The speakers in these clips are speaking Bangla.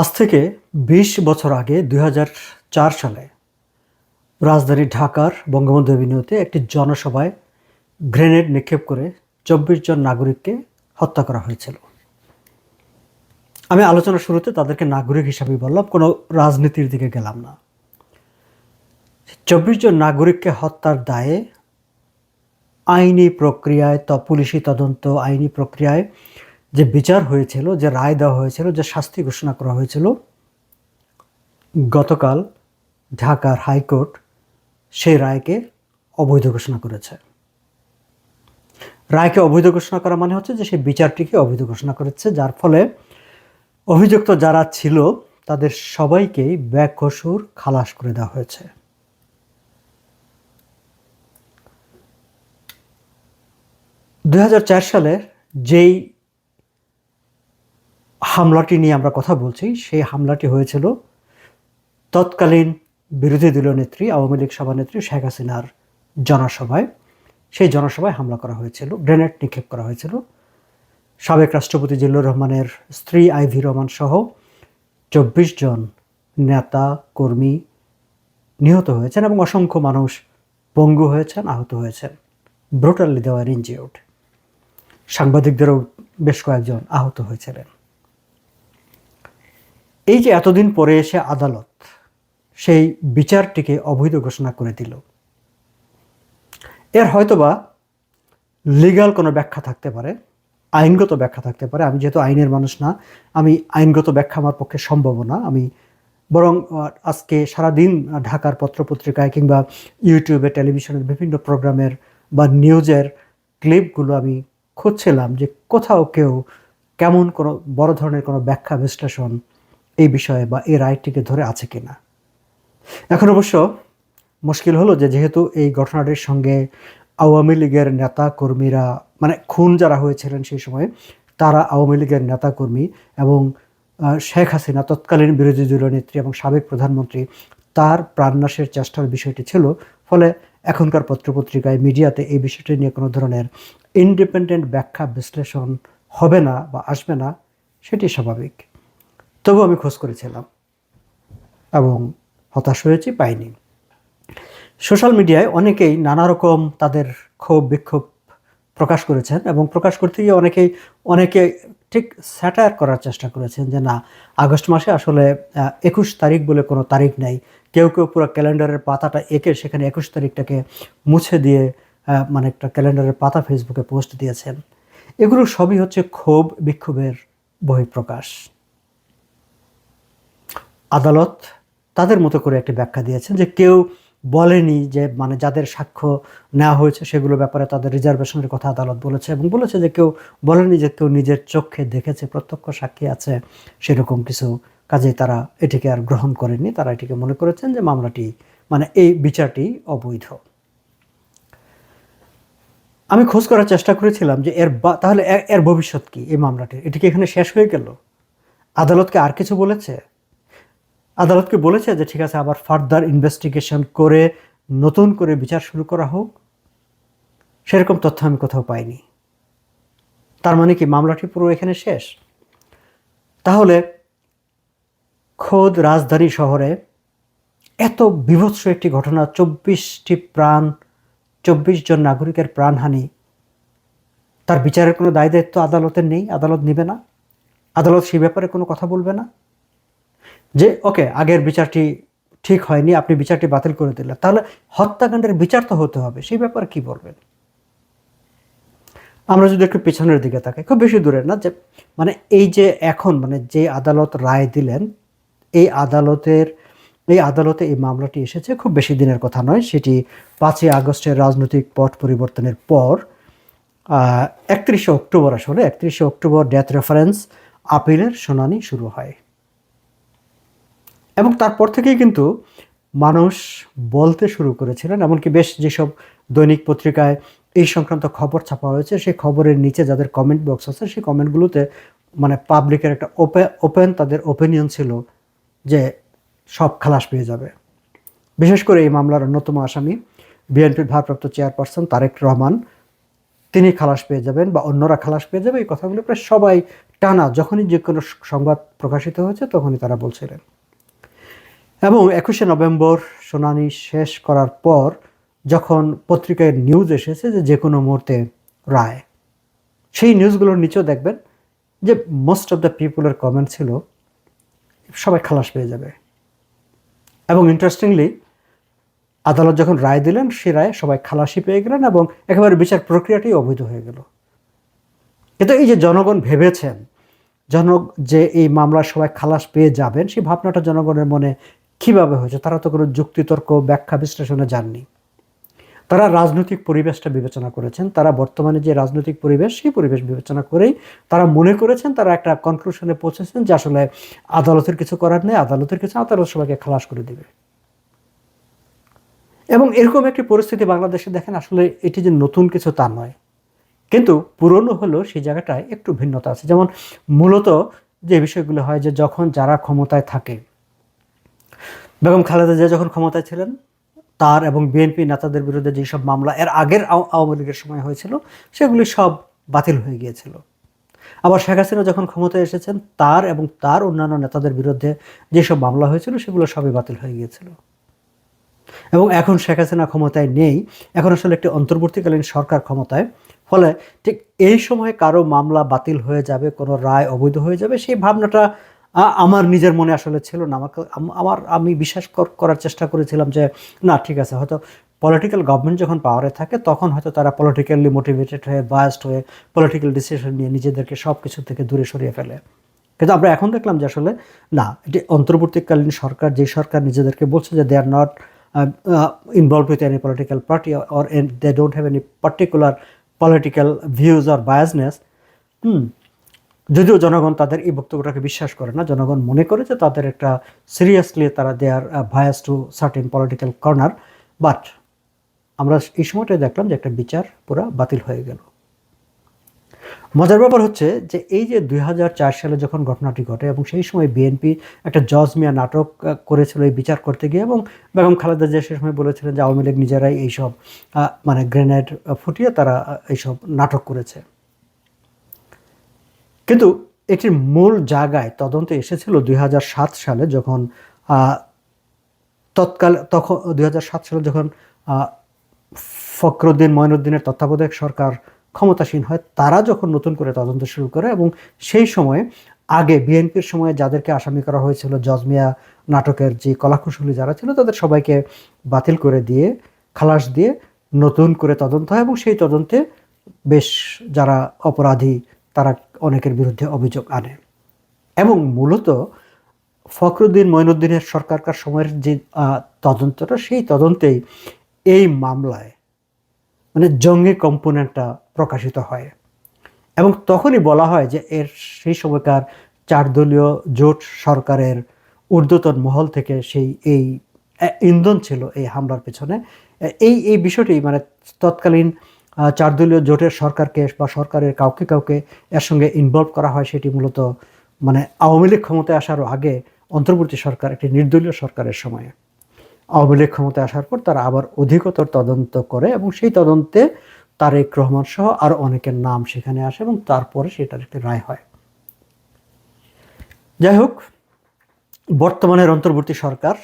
আজ থেকে ২০ বছর আগে দু হাজার চার সালে রাজধানী ঢাকার বঙ্গবন্ধু এভিনিউতে একটি জনসভায় গ্রেনেড নিক্ষেপ করে চব্বিশ জন নাগরিককে হত্যা করা হয়েছিল। আমি আলোচনার শুরুতে তাদেরকে নাগরিক হিসাবে বললাম, কোনো রাজনীতির দিকে গেলাম না। চব্বিশ জন নাগরিককে হত্যার দায়ে আইনি প্রক্রিয়ায় পুলিশি তদন্ত, আইনি প্রক্রিয়ায় যে বিচার হয়েছিল, যে রায় দেওয়া হয়েছিল, যে শাস্তি ঘোষণা করা হয়েছিল, গতকাল ঢাকার হাইকোর্ট সেই রায়কে অবৈধ ঘোষণা করেছে। রায়কে অবৈধ ঘোষণা করা মানে হচ্ছে যে সেই বিচারটিকে অবৈধ ঘোষণা করেছে, যার ফলে অভিযুক্ত যারা ছিল, তাদের সবাইকেই ব্যাকসুর খালাস করে দেওয়া হয়েছে। দুই সালের যেই হামলাটি নিয়ে আমরা কথা বলছি। সেই হামলাটি হয়েছিল তৎকালীন বিরোধী দলীয় নেত্রী, আওয়ামী লীগ সভানেত্রী শেখ হাসিনার জনসভায়। সেই জনসভায় হামলা করা হয়েছিল, গ্রেনেড নিক্ষেপ করা হয়েছিল। সাবেক রাষ্ট্রপতি জিল্লুর রহমানের স্ত্রী আইভি রহমান সহ চব্বিশ জন নেতা, কর্মী নিহত হয়েছেন এবং অসংখ্য মানুষ পঙ্গু হয়েছেন, আহত হয়েছেন। ব্রুটালি দেওয়ার ইনজিউড সাংবাদিকদেরও বেশ কয়েকজন আহত হয়েছিলেন। এই যে এতদিন পরে এসে আদালত সেই বিচারটিকে অবৈধ ঘোষণা করে দিল, এর হয়তোবা লিগাল কোনো ব্যাখ্যা থাকতে পারে, আইনগত ব্যাখ্যা থাকতে পারে। আমি যেহেতু আইনের মানুষ না, আমি আইনগত ব্যাখ্যা আমার পক্ষে সম্ভব না। আমি বরং আজকে সারাদিন ঢাকার পত্রপত্রিকায় কিংবা ইউটিউবে, টেলিভিশনের বিভিন্ন প্রোগ্রামের বা নিউজের ক্লিপগুলো আমি খুঁজছিলাম যে কোথাও কেউ কেমন কোনো বড় ধরনের কোনো ব্যাখ্যা বিশ্লেষণ এই বিষয়ে বা এই রায়টিকে ধরে আছে কি না এখন অবশ্য মুশকিল হলো যে যেহেতু এই ঘটনাটির সঙ্গে আওয়ামী লীগের নেতা কর্মীরা মানে খুন যারা হয়েছিলেন সেই সময়, তারা আওয়ামী লীগের নেতা কর্মী এবং শেখ হাসিনা তৎকালীন বিরোধী দলীয় নেত্রী এবং সাবেক প্রধানমন্ত্রী, তার প্রাণনাশের চেষ্টার বিষয়টি ছিল। ফলে এখনকার পত্রপত্রিকায়, মিডিয়াতে এই বিষয়টি নিয়ে কোনো ধরনের ইন্ডিপেন্ডেন্ট ব্যাখ্যা বিশ্লেষণ হবে না বা আসবে না, সেটি স্বাভাবিক। তবু আমি খোঁজ করেছিলাম এবং হতাশ হয়েছি, পাইনি। সোশ্যাল মিডিয়ায় অনেকেই নানা রকম তাদের ক্ষোভ, বিক্ষোভ প্রকাশ করেছেন এবং প্রকাশ করতে গিয়ে অনেকেই, অনেকে ঠিক স্যাটায়ার করার চেষ্টা করেছেন যে, না, আগস্ট মাসে আসলে একুশ তারিখ বলে কোনো তারিখ নেই। কেউ কেউ পুরো ক্যালেন্ডারের পাতাটা এঁকে সেখানে একুশ তারিখটাকে মুছে দিয়ে মানে একটা ক্যালেন্ডারের পাতা ফেসবুকে পোস্ট দিয়েছেন। এগুলো সবই হচ্ছে ক্ষোভ, বিক্ষোভের বহিঃপ্রকাশ। আদালত তাদের মতো করে একটি ব্যাখ্যা দিয়েছেন যে কেউ বলেনি যে মানে যাদের সাক্ষ্য নেওয়া হয়েছে সেগুলো ব্যাপারে তাদের রিজার্ভেশনের কথা আদালত বলেছে এবং বলেছে যে কেউ বলেনি যে কেউ নিজের চোখে দেখেছে, প্রত্যক্ষ সাক্ষী আছে, সেরকম কিছু কাজেই তারা এটিকে আর গ্রহণ করেননি। তারা এটিকে মনে করেছেন যে মামলাটি মানে এই বিচারটি অবৈধ। আমি খোঁজ করার চেষ্টা করেছিলাম যে এর বা- তাহলে এর- ভবিষ্যৎ কি এই মামলাটির? এটিকে এখানে শেষ হয়ে গেল? আদালতকে আর কিছু বলেছে? আদালতকে বলেছে যে, ঠিক আছে, আবার ফার্দার ইনভেস্টিগেশন করে, নতুন করে বিচার শুরু করা হোক। সেরকম তথ্য আমি কোথাও পাইনি। তার মানে কি মামলাটি পুরো এখানে শেষ? তাহলে খোদ রাজধানী শহরে এত বিভৎস একটি ঘটনা, চব্বিশটি প্রাণ, চব্বিশ জন নাগরিকের প্রাণহানি, তার বিচারের কোনো দায় দায়িত্ব আদালতের নেই, আদালত নেবে না। আদালত সেই ব্যাপারে কোনো কথা বলবে না। যে, ওকে, আগের বিচারটি ঠিক হয়নি, আপনি বিচারটি বাতিল করে দিলেন। তাহলে হত্যাকাণ্ডের বিচার তো হতে হবে, সেই ব্যাপারে কি বলবেন? আমরা যদি একটু পেছনের দিকে তাকাই, খুব বেশি দূরে না, যে মানে এই যে এখন মানে যে আদালত রায় দিলেন, এই আদালতের, এই আদালতে এই মামলাটি এসেছে, খুব বেশি দিনের কথা নয়, সেটি পাঁচই আগস্টের রাজনৈতিক পট পরিবর্তনের পর একত্রিশে অক্টোবর আসলে, একত্রিশে অক্টোবর ডেথ রেফারেন্স, আপিলের শুনানি শুরু হয়। এবং তারপর থেকেই কিন্তু মানুষ বলতে শুরু করেছিলেন, এমনকি বেশ যেসব দৈনিক পত্রিকায় এই সংক্রান্ত খবর ছাপা হয়েছে, সেই খবরের নিচে যাদের কমেন্ট বক্স আছে, সেই কমেন্টগুলোতে মানে পাবলিকের একটা ওপেন ওপেন তাদের ওপিনিয়ন ছিল যে সব খালাস পেয়ে যাবে। বিশেষ করে এই মামলার অন্যতম আসামি, বিএনপির ভারপ্রাপ্ত চেয়ারপারসন তারেক রহমান, তিনি খালাস পেয়ে যাবেন বা অন্যরা খালাস পেয়ে যাবে, এই কথাগুলো প্রায় সবাই টানা, যখনই যে কোনো সংবাদ প্রকাশিত হয়েছে তখনই তারা বলছিলেন। এবং একুশে নভেম্বর শুনানি শেষ করার পর যখন পত্রিকায় নিউজ এসেছে যে যে কোনো মুহূর্তে রায়, সেই নিউজগুলোর নিচেও দেখবেন যে মোস্ট অফ দ্য পিপুলের কমেন্ট ছিল সবাই খালাস পেয়ে যাবে। এবং ইন্টারেস্টিংলি আদালত যখন রায় দিলেন সে রায়ে সবাই খালাসি পেয়ে গেলেন এবং একেবারে বিচার প্রক্রিয়াটি অবৈধ হয়ে গেল। কিন্তু এই যে জনগণ ভেবেছেন জন যে এই মামলায় সবাই খালাস পেয়ে যাবেন, সেই ভাবনাটা জনগণের মনে কীভাবে হয়েছে? তারা তো কোনো যুক্তিতর্ক ব্যাখ্যা বিশ্লেষণে যাননি। তারা রাজনৈতিক পরিবেশটা বিবেচনা করেছেন। তারা বর্তমানে যে রাজনৈতিক পরিবেশ, সেই পরিবেশ বিবেচনা করেই তারা মনে করেছেন, তারা একটা কনক্লুশনে পৌঁছেছেন যে আসলে আদালতের কিছু করার নেই, আদালতের কিছু আদালত সবাইকে খালাস করে দেবে। এবং এরকম একটি পরিস্থিতি বাংলাদেশে দেখেন, আসলে এটি যে নতুন কিছু তা নয়। কিন্তু পুরনো হলেও সেই জায়গাটায় একটু ভিন্নতা আছে। যেমন মূলত যে বিষয়গুলো হয় যে যখন যারা ক্ষমতায় থাকে বেগম খালেদা জিয়া যখন ক্ষমতায় ছিলেন, তার এবং বিএনপি নেতাদের বিরুদ্ধে যেসব মামলা এর আগের আও- আওয়ামী লীগের সময় হয়েছিল, সেগুলি সব বাতিল হয়ে গিয়েছিল। আবার শেখ হাসিনা যখন ক্ষমতায় এসেছেন, তার এবং তার অন্যান্য নেতাদের বিরুদ্ধে যেসব মামলা হয়েছিল, সেগুলো সবই বাতিল হয়ে গিয়েছিল। এবং এখন শেখ হাসিনা ক্ষমতায় নেই, এখন আসলে একটি অন্তর্বর্তীকালীন সরকার ক্ষমতায়, ফলে ঠিক এই সময় কারও মামলা বাতিল হয়ে যাবে, কোনো রায় অবৈধ হয়ে যাবে, সেই ভাবনাটা আমার নিজের মনে আসলে ছিল না। আমাকে আমার আমি বিশ্বাস কর- করার চেষ্টা করেছিলাম যে, না, ঠিক আছে। হয়তো পলিটিক্যাল গভর্নমেন্ট যখন পাওয়ারে থাকে, তখন হয়তো তারা পলিটিক্যালি মোটিভেটেড হয়ে বায়াসড হয়ে পলিটিক্যাল ডিসিশন নিয়ে নিজেদেরকে সব কিছু থেকে দূরে সরিয়ে ফেলে। কিন্তু আমরা এখন দেখলাম যে আসলে, না, এটি অন্তর্বর্তীকালীন সরকার, যে সরকার নিজেদেরকে বলছে যে they are not involve with any political party or they don't have any particular political views or biasness hmm যদিও জনগণ তাদের এই বক্তব্যটাকে বিশ্বাস করে না, জনগণ মনে করে যে তাদের একটা সিরিয়াসলি তারা they are bias to certain political corner but আমরা এই সময়টায় দেখলাম যে একটা বিচার পুরা বাতিল হয়ে গেল। মজার ব্যাপার হচ্ছে যে এই যে দু হাজার চার সালে যখন ঘটনাটি ঘটে এবং সেই সময় বিএনপি একটা জজ মিয়া নাটক করেছিল এই বিচার করতে গিয়ে এবং বেগম খালেদা জিয়া সেই সময় বলেছিলেন যে আওয়ামী লীগ নিজেরাই এইসব মানে গ্রেনেড ফুটিয়ে তারা এইসব নাটক করেছে। কিন্তু এটির মূল জায়গায় তদন্তে এসেছিল দুই হাজার সাত সালে যখন তৎকাল তখন, দুই হাজার সাত সালে যখন ফখরুদ্দিন মঈনুদ্দিনের তত্ত্বাবধায়ক সরকার ক্ষমতাসীন হয়, তারা যখন নতুন করে তদন্ত শুরু করে এবং সেই সময়ে আগে বিএনপির সময়ে যাদেরকে আসামি করা হয়েছিল জজমিয়া নাটকের যে কলাকুশলী যারা ছিল, তাদের সবাইকে বাতিল করে দিয়ে, খালাস দিয়ে নতুন করে তদন্ত হয় এবং সেই তদন্তে বেশ যারা অপরাধী তারা অনেকের বিরুদ্ধে অভিযোগ আনে। এবং মূলত ফখরুদ্দিন মঈনুদ্দিনের সরকারকার সময়ের যে তদন্তটা, সেই তদন্তেই এই মামলায় মানে জঙ্গি কম্পোনেন্টটা প্রকাশিত হয়। এবং তখনই বলা হয় যে এর সেই সময়কার চার দলীয় জোট সরকারের ঊর্ধ্বতন মহল থেকে সেই এই ইন্ধন ছিল এই হামলার পেছনে। এই এই বিষয়টি মানে তৎকালীন আহ, চার দলীয় জোটের সরকারকে বা সরকারের কাউকে কাউকে এর সঙ্গে ইনভলভ করা হয় সেটি মূলত মানে আওয়ামী লীগ ক্ষমতায় আসারও আগে অন্তর্বর্তী সরকার একটি নির্দলীয় সরকারের সময়ে। আওয়ামী লীগ ক্ষমতায় আসার পর তারা আবার অধিকতর তদন্ত করে এবং সেই তদন্তে তারেক রহমান সহ আরও অনেকের নাম সেখানে আসে এবং তারপরে সেটার একটি রায় হয়। যাই হোক বর্তমানের অন্তর্বর্তী সরকার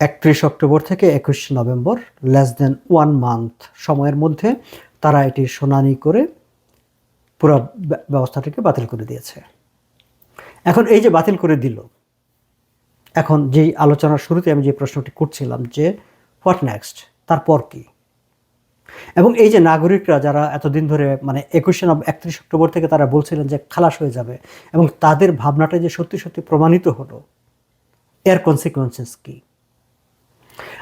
একত্রিশ অক্টোবর থেকে একুশ November less than one month সময়ের মধ্যে তারা এটি শুনানি করে পুরো ব্যবস্থাটিকে বাতিল করে দিয়েছে। এখন এই যে বাতিল করে দিল, এখন যেই আলোচনার শুরুতে আমি যে প্রশ্নটি করছিলাম যে হোয়াট নেক্সট তারপর কি? এবং এই যে নাগরিকরা যারা এতদিন ধরে মানে একুশে একত্রিশ অক্টোবর থেকে তারা বলছিলেন যে খালাস হয়ে যাবে এবং তাদের ভাবনাটা যে সত্যি সত্যি প্রমাণিত হলো, এর কনসিকুয়েন্সেস কি?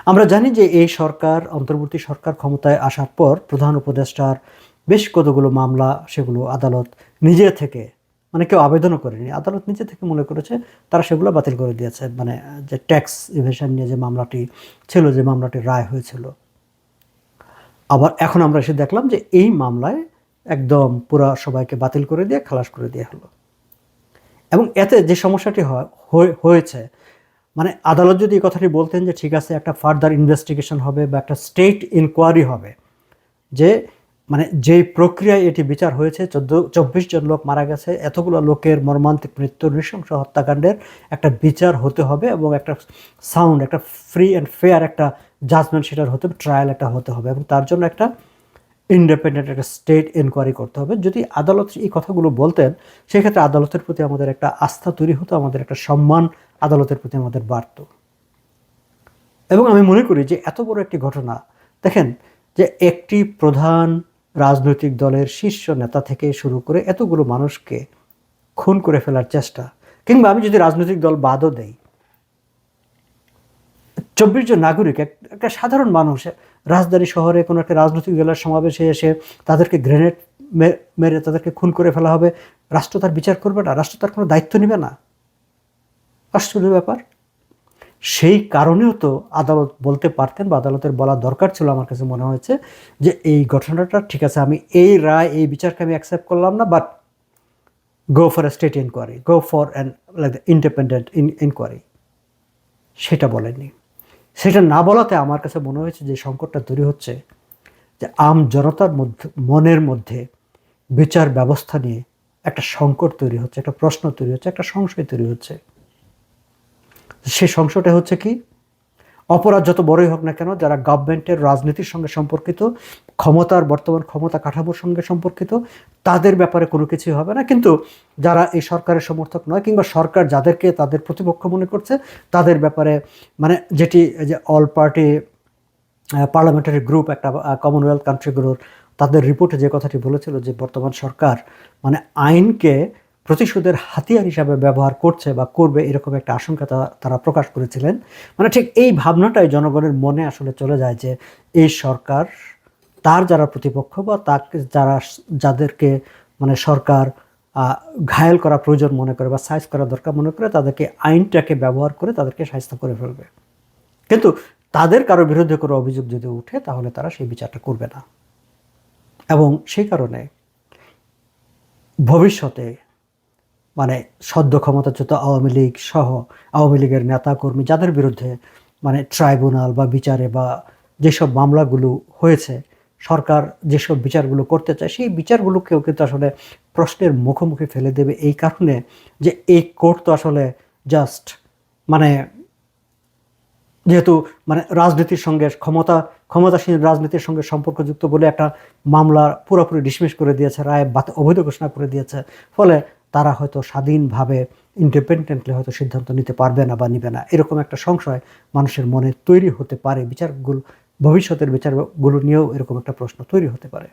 আমরা জানি যে এই সরকার, অন্তর্বর্তী সরকার ক্ষমতায় আসার পর প্রধান উপদেষ্টার বেশ কতগুলো মামলা, সেগুলো আদালত নিজে থেকে মানে কেউ আবেদনও করেনি, আদালত নিজে থেকে মনে করেছে তারা সেগুলো বাতিল করে দিয়েছে মানে যে ট্যাক্স ইভেশন নিয়ে যে মামলাটি ছিল, যে মামলাটির রায় হয়েছিল। আবার এখন আমরা এসে দেখলাম যে এই মামলায় একদম পুরা সবাইকে বাতিল করে দিয়ে খালাস করে দেওয়া হলো। এবং এতে যে সমস্যাটি হয়- হয়ে- হয়েছে মানে আদালত যদি এই কথাটি বলতেন যে ঠিক আছে, একটা ফার্দার ইনভেস্টিগেশন হবে বা একটা স্টেট ইনকোয়ারি হবে, যে মানে যেই প্রক্রিয়ায় এটি বিচার হয়েছে, চোদ্দ, চব্বিশ জন লোক মারা গেছে, এতগুলো লোকের মর্মান্তিক মৃত্যু, নৃশংস হত্যাকাণ্ডের একটা বিচার হতে হবে এবং একটা সাউন্ড একটা ফ্রি অ্যান্ড ফেয়ার একটা জাজমেন্ট সেটার হতে হবে ট্রায়াল একটা হতে হবে এবং তার জন্য একটা ইন্ডিপেন্ডেন্ট একটা স্টেট এনকোয়ারি করতে হবে। যদি আদালত এই কথাগুলো বলতেন, সেক্ষেত্রে আদালতের প্রতি আমাদের একটা আস্থা তৈরি হতো, আমাদের একটা সম্মান আদালতের প্রতি আমাদের বাড়তো। এবং আমি মনে করি যে এত বড় একটি ঘটনা, দেখেন যে একটি প্রধান রাজনৈতিক দলের শীর্ষ নেতা থেকে শুরু করে এতগুলো মানুষকে খুন করে ফেলার চেষ্টা, কিংবা আমি যদি রাজনৈতিক দল বাদও দেই, চব্বিশ জন নাগরিক, এক- একটা সাধারণ মানুষ, রাজধানী শহরে কোনো একটা রাজনৈতিক দলের সমাবেশে এসে তাদেরকে গ্রেনেড মেরে তাদেরকে খুন করে ফেলা হবে, রাষ্ট্র তার বিচার করবে না, রাষ্ট্র তার কোনো দায়িত্ব নেবে না। আশ্চর্য ব্যাপার। সেই কারণেও তো আদালত বলতে পারতেন বা আদালতের বলা দরকার ছিল আমার কাছে মনে হয়েছে যে এই ঘটনাটা, ঠিক আছে, আমি এই রায়, এই বিচারকে আমি অ্যাকসেপ্ট করলাম না but go for a state inquiry go for an like the independent inquiry সেটা বলেননি। সেটা না বলাতে আমার কাছে মনে হয়েছে যে সংকটটা তৈরি হচ্ছে যে আম জনতার মধ্যে, মনের মধ্যে বিচার ব্যবস্থা নিয়ে একটা সংকট তৈরি হচ্ছে, একটা প্রশ্ন তৈরি হচ্ছে, একটা সংশয় তৈরি হচ্ছে। সেই সংশয়টা হচ্ছে কি? অপরাধ যত বড়ই হোক না কেন, যারা গভর্নমেন্টের রাজনীতির সঙ্গে সম্পর্কিত, ক্ষমতার বর্তমান ক্ষমতা কাঠামোর সঙ্গে সম্পর্কিত, তাদের ব্যাপারে কোনো কিছুই হবে না। কিন্তু যারা এই সরকারের সমর্থক নয়, কিংবা সরকার যাদেরকে তাদের প্রতিপক্ষ মনে করছে, তাদের ব্যাপারে মানে যেটি যে অল পার্টি পার্লামেন্টারি গ্রুপ একটা কমনওয়েলথ কান্ট্রিগুলোর তাদের রিপোর্টে যে কথাটি বলেছিল যে বর্তমান সরকার মানে আইনকে প্রতিশোধের হাতিয়ার হিসাবে ব্যবহার করছে বা করবে এরকম একটা আশঙ্কা তারা প্রকাশ করেছিলেন। মানে ঠিক এই ভাবনাটাই জনগণের মনে আসলে চলে যায় যে এই সরকার, তার যারা প্রতিপক্ষ বা তাকে, যারা যাদেরকে মানে সরকার ঘায়েল করা প্রয়োজন মনে করে বা সাইজ করা দরকার মনে করে তাদেরকে আইনটাকে ব্যবহার করে তাদেরকে সাহিত্য করে ফেলবে। কিন্তু তাদের কারও বিরুদ্ধে কোনো অভিযোগ যদি উঠে তাহলে তারা সেই বিচারটা করবে না। এবং সেই কারণে ভবিষ্যতে মানে সদ্য ক্ষমতাচ্যুত আওয়ামী লীগ সহ আওয়ামী লীগের নেতাকর্মী যাদের বিরুদ্ধে মানে ট্রাইব্যুনাল বা বিচারে বা যেসব মামলাগুলো হয়েছে, সরকার যেসব বিচারগুলো করতে চায়, সেই বিচারগুলোকেও কিন্তু আসলে প্রশ্নের মুখোমুখি ফেলে দেবে এই কারণে যে এই কোর্ট তো আসলে জাস্ট মানে যেহেতু মানে রাজনীতির সঙ্গে ক্ষমতা, ক্ষমতাসীন রাজনীতির সঙ্গে সম্পর্কযুক্ত বলে একটা মামলা পুরোপুরি ডিসমিস করে দিয়েছে, রায় বাত অবৈধ ঘোষণা করে দিয়েছে। ফলে তারা হয়তো স্বাধীনভাবে ইন্ডিপেন্ডেন্টলি হয়তো সিদ্ধান্ত নিতে পারবে না বা নিবে না। এরকম একটা সংশয় মানুষের মনে তৈরি হতে পারে। বিচারগুলো, ভবিষ্যতের বিচারগুলো নিয়েও এরকম একটা প্রশ্ন তৈরি হতে পারে।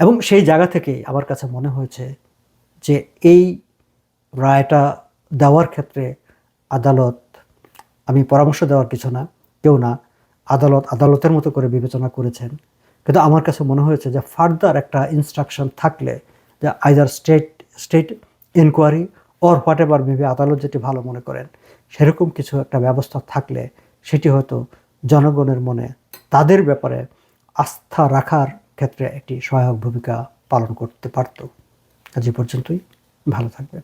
এবং সেই জায়গা থেকেই আমার কাছে মনে হয়েছে যে এই রায়টা দেওয়ার ক্ষেত্রে আদালত, আমি পরামর্শ দেওয়ার কিছু না, কেউ না, আদালত, আদালতের মতো করে বিবেচনা করেছেন। কিন্তু আমার কাছে মনে হয়েছে যে ফার্দার একটা ইনস্ট্রাকশন থাকলে, যে either state state inquiry or whatever maybe আদালত যেটি ভালো মনে করেন, সেরকম কিছু একটা ব্যবস্থা থাকলে সেটি হয়তো জনগণের মনে তাদের ব্যাপারে আস্থা রাখার ক্ষেত্রে একটি সহায়ক ভূমিকা পালন করতে পারত। আজ পর্যন্তই, ভালো থাকবেন।